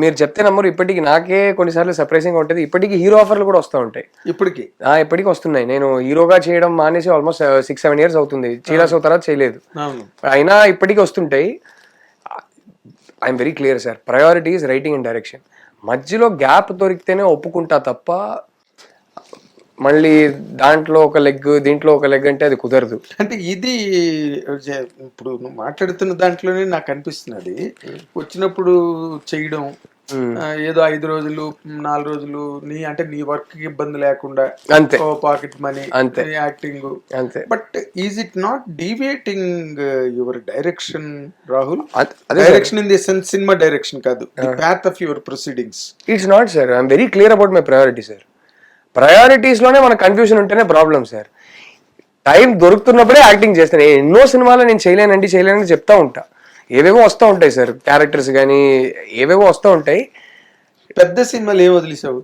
మీరు చెప్తే నమ్మరు ఇప్పటికి నాకే కొన్నిసార్లు సర్ప్రైజింగ్ ఉంటుంది. ఇప్పటికి హీరో ఆఫర్లు కూడా వస్తూ ఉంటాయి. ఇప్పటికి? ఇప్పటికి వస్తున్నాయి. నేను హీరోగా చేయడం మానేసి ఆల్మోస్ట్ సిక్స్ సెవెన్ ఇయర్స్ అవుతుంది. చీలాస్ తర్వాత చేయలేదు. అయినా ఇప్పటికీ వస్తుంటాయి. I'm very clear sir priorities writing and direction మధ్యలో గ్యాప్ దొరికితేనే ఒప్పుకుంటా తప్ప మళ్ళీ దాంట్లో ఒక లెగ్ దీంట్లో ఒక లెగ్ అంటే అది కుదరదు. అంటే ఇది ఇప్పుడు నువ్వు మాట్లాడుతున్న దాంట్లోనే నాకు అనిపిస్తున్నది వచ్చినప్పుడు చేయడం ఏదో ఐదు రోజులు నాలుగు రోజులు నీ అంటే నీ వర్క్కి ఇబ్బంది లేకుండా అంతే. పాకెట్ మనీ అంతే. యాక్టింగ్ అంతే. But is it not deviating your direction Rahul direction in the sense cinema direction కాదు. The path of your proceedings it's not sir I'm very clear about my priority sir ప్రయారిటీస్లోనే మన confusion ఉంటేనే problem sir time దొరుకుతున్నప్పుడే acting చేస్తాను. నేను ఎన్నో సినిమాలు నేను చేయలేనండి చేయలేనని చెప్తా ఉంటా. ఏవేవో వస్తూ ఉంటాయి సార్ క్యారెక్టర్స్ కానీ ఏవేవో వస్తూ ఉంటాయి. పెద్ద సినిమాలు ఏం వదిలేసావు?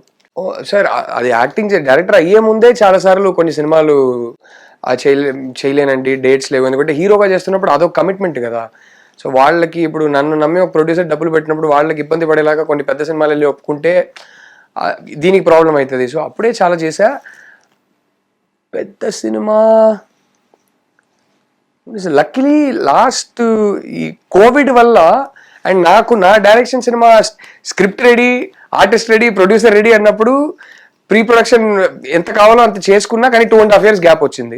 సార్ అది యాక్టింగ్ డైరెక్టర్ అయ్యే ముందే చాలా సార్లు కొన్ని సినిమాలు చేయలే చేయలేనండి డేట్స్ లేవు ఎందుకంటే హీరోగా చేస్తున్నప్పుడు అదొక కమిట్మెంట్ కదా. సో వాళ్ళకి ఇప్పుడు నన్ను నమ్మి ఒక ప్రొడ్యూసర్ డబ్బులు పెట్టినప్పుడు వాళ్ళకి ఇబ్బంది పడేలాగా కొన్ని పెద్ద సినిమాలు వెళ్ళి ఒప్పుకుంటే దీనికి ప్రాబ్లం అవుతుంది. సో అప్పుడే చాలా చేశా పెద్ద సినిమా. లక్కీలీ లాస్ట్ ఈ కోవిడ్ వల్ల అండ్ నాకు నా direction cinema script ready artist ready producer ready అన్నప్పుడు ప్రీ ప్రొడక్షన్ ఎంత కావాలో అంత చేసుకున్నా కానీ two and half years gap వచ్చింది.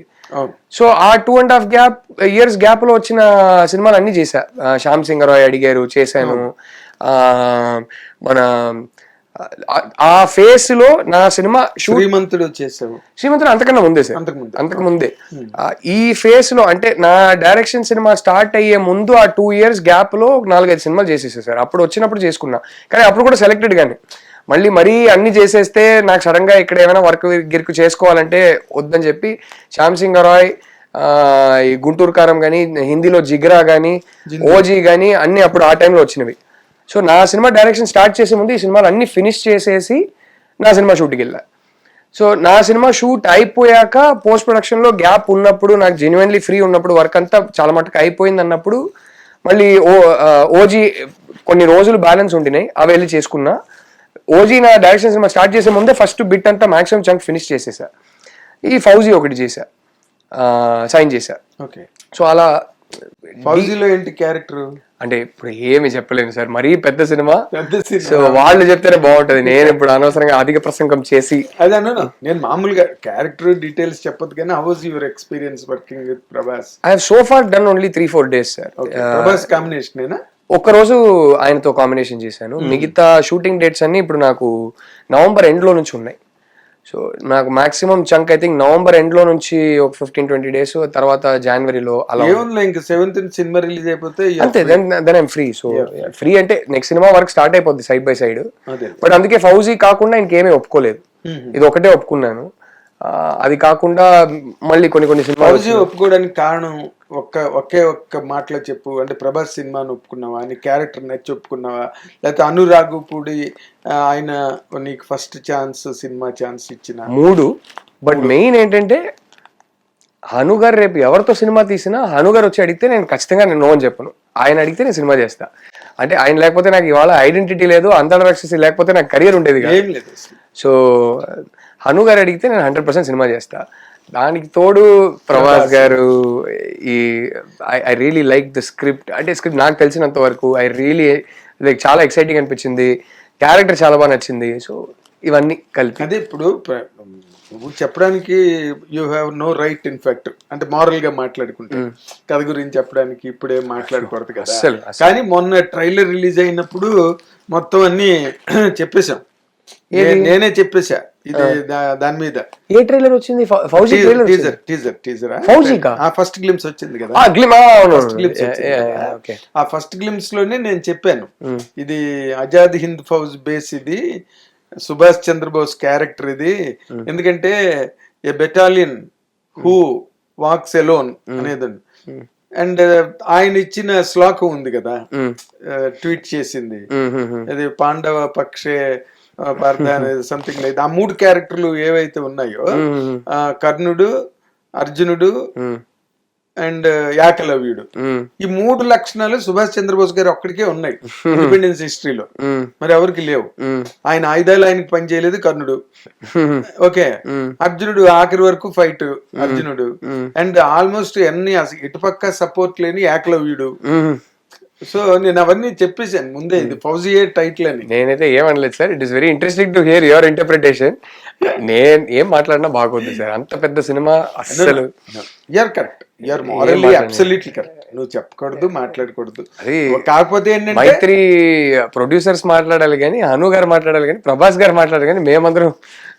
సో ఆ two and half gap years గ్యాప్లో వచ్చిన సినిమాలు అన్ని చేశా శ్యామ్ సింగ్ రాయ్ అడిగారు చేశాను. మన ఆ- ఫేస్లో నా సినిమా శ్రీమంతుడు చేసావు శ్రీమంతుడు అంతకన్నా ముందే సార్. అంతకు ముందే. ఆ, ఈ ఫేస్లో అంటే నా డైరెక్షన్ సినిమా స్టార్ట్ అయ్యే ముందు ఆ టూ ఇయర్స్ గ్యాప్లో నాలుగైదు సినిమాలు చేసేసా సార్. అప్పుడు వచ్చినప్పుడు చేసుకున్నా. కానీ అప్పుడు కూడా సెలెక్టెడ్ గానే. మళ్ళీ మరీ అన్ని చేసేస్తే నాకు సడన్గా ఇక్కడ ఏమైనా వర్క్ గిర్క్ చేసుకోవాలంటే వద్దని చెప్పి శ్యామ్ సింగ్ రాయ్ గుంటూరు కారం కానీ హిందీలో జిగ్రా కానీ ఓజీ కానీ అన్ని అప్పుడు ఆ టైంలో వచ్చినవి. సో నా సినిమా డైరెక్షన్ స్టార్ట్ చేసే ముందు ఈ సినిమాలు అన్ని ఫినిష్ చేసేసి నా సినిమా షూట్కి వెళ్ళా. సో నా సినిమా షూట్ అయిపోయాక పోస్ట్ ప్రొడక్షన్లో గ్యాప్ ఉన్నప్పుడు నాకు జెన్యున్లీ ఫ్రీ ఉన్నప్పుడు వర్క్ అంతా చాలా మటుకు అయిపోయింది అన్నప్పుడు మళ్ళీ ఓ ఓజీ కొన్ని రోజులు బ్యాలెన్స్ ఉండినాయి అవి వెళ్ళి చేసుకున్నా. ఓజీ నా డైరెక్షన్ సినిమా స్టార్ట్ చేసే ముందే ఫస్ట్ బిట్ అంతా మాక్సిమం చంక్ ఫినిష్ చేసేసా. ఈ ఫౌజీ ఒకటి చేశా సైన్ చేశా ఓకే. సో అలా ఫౌజీలో ఏంటి క్యారెక్టర్ అంటే ఇప్పుడు ఏమి చెప్పలేను సార్. మరీ పెద్ద సినిమా. పెద్ద సినిమా. సో వాళ్ళు చెప్తేనే బాగుంటది. నేను ఇప్పుడు అనవసరంగా అధిక ప్రసంగం చేసి అదే అన్న నేను మామూలుగా క్యారెక్టర్ డీటెయిల్స్ చెప్పదు కానీ how was your experience working with Prabhas I have so far done only three four days sir Prabhas combination ఏనా? ఒక్కరోజు ఆయనతో కాంబినేషన్ చేశాను. మిగతా షూటింగ్ డేట్స్ అన్ని ఇప్పుడు నాకు నవంబర్ ఎండ్లో నుంచి ఉన్నాయి. సో నాకు maximum chunk I think November ఎండ్లో నుంచి ఒక ఫిఫ్టీన్ ట్వంటీ డేస్ తర్వాత జనవరిలో అలా ఇంక సెవెంత్ సినిమా రిలీజ్ అయిపోతే అంతే then then I'm free so free అంటే నెక్స్ట్ సినిమా వర్క్ స్టార్ట్ అయిపోద్ది సైడ్ బై సైడ్ బట్ అందుకే ఫౌజీ కాకుండా ఇంకేమీ ఒప్పుకోలేదు. ఇది ఒకటే ఒప్పుకున్నాను. అది కాకుండా మళ్ళీ కొన్ని కొన్ని సినిమాలు ఫౌజీ ఒప్పుకోవడానికి కారణం ఒక్క ఒకే ఒక్క మాటలో చెప్పు. అంటే ప్రభాస్ సినిమాను ఒప్పుకున్నావా? నీ క్యారెక్టర్ నచ్చి ఒప్పుకున్నావా? లేకపోతే అనురాగు పూడి ఆయన నీకు ఫస్ట్ ఛాన్స్ సినిమా ఛాన్స్ ఇచ్చిన? మూడు. బట్ మెయిన్ ఏంటంటే హనుగారు రేపు ఎవరితో సినిమా తీసినా హనుగారు వచ్చి అడిగితే నేను ఖచ్చితంగా నేను నో అని చెప్పను. ఆయన అడిగితే నేను సినిమా చేస్తా. అంటే ఆయన లేకపోతే నాకు ఇవాళ ఐడెంటిటీ లేదు అంతర రాక్షసి లేకపోతే నాకు కెరియర్ ఉండేది కాదు. సో హను గారు అడిగితే నేను హండ్రెడ్ పర్సెంట్ సినిమా చేస్తా. దానికి తోడు ప్రభాస్ గారు ఈ I really like the script అంటే స్క్రిప్ట్ నాకు తెలిసినంత వరకు ఐ రియలీ లైక్ చాలా ఎక్సైటింగ్ అనిపించింది. క్యారెక్టర్ చాలా బాగా నచ్చింది. సో ఇవన్నీ కలిపి. అదే ఇప్పుడు నువ్వు చెప్పడానికి you have no right in fact అంటే మారల్గా మాట్లాడుకుంటే. కథ గురించి చెప్పడానికి ఇప్పుడే మాట్లాడకూడదు కదా. కానీ మొన్న ట్రైలర్ రిలీజ్ అయినప్పుడు మొత్తం అన్ని చెప్పేశాం. నేనే చెప్పేశా. ఇది దాని మీద. ఏ ట్రైలర్ వచ్చింది? Fauji trailer teaser teaser teaser ఫౌజీకా? ఆ ఫస్ట్ గ్లిమ్స్ వచ్చింది కదా? glimpse వచ్చింది కదా. ఓకే. ఆ ఫస్ట్ గ్లిమ్స్లోనే నేను చెప్పాను. ఇది ఆజాద్ హింద్ ఫౌజ్ బేస్ ఇది సుభాష్ చంద్రబోస్ క్యారెక్టర్ ఇది. ఎందుకంటే a battalion who walks alone అనేది అండ్ ఆయన ఇచ్చిన శ్లోకం ఉంది కదా? ట్వీట్ చేసింది. అది పాండవ పక్షే సంథింగ్ లేదు ఆ మూడు క్యారెక్టర్లు ఏవైతే ఉన్నాయో కర్ణుడు అర్జునుడు అండ్ యాకలవ్యుడు. ఈ మూడు లక్షణాలు సుభాష్ చంద్రబోస్ గారు ఒక్కడికే ఉన్నాయి ఇండిపెండెన్స్ హిస్టరీలో. మరి ఎవరికి లేవు. ఆయన ఆయుధాలు ఆయనకి పనిచేయలేదు కర్ణుడు. ఓకే. అర్జునుడు ఆఖరి వరకు ఫైట్ అర్జునుడు. అండ్ ఆల్మోస్ట్ అన్ని ఇటుపక్క సపోర్ట్ లేని ఏకలవ్యుడు మ్మ్. సో నేను అవన్నీ చెప్పేశాను. ముందే ఇది ఫౌజియే టైటిల్ అని. నేనైతే ఏమనలేదు sir. It is very interesting to hear your interpretation నేను ఏం మాట్లాడినా బాగోదు సార్. అంత పెద్ద సినిమా అస్సలు. You're correct you're morally absolutely correct నువ్వు చెప్పకూడదు మాట్లాడకూడదు. అది కాకపోతే ఏంటంటే మైత్రి ప్రొడ్యూసర్స్ మాట్లాడాలి కానీ అను గారు మాట్లాడాలి కానీ ప్రభాస్ గారు మాట్లాడాలి కానీ మేమందరం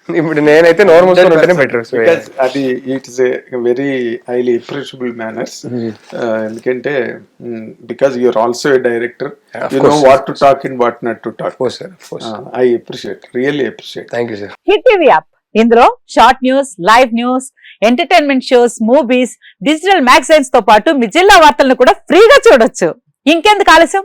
ఇప్పుడు నేనైతే నోర్ మూసుకొని ఉంటేనే బెటర్ అది it is very highly appreciable manners ఎందుకంటే because you're also a director you know what to talk in what not to talk course sir I appreciate really appreciate thank you sir hit TV app ఇందులో short news live news entertainment shows movies digital మ్యాగజైన్స్తో పాటు మీ జిల్లా వార్తలను కూడా ఫ్రీగా చూడొచ్చు. ఇంకెందుకు ఆలస్యం?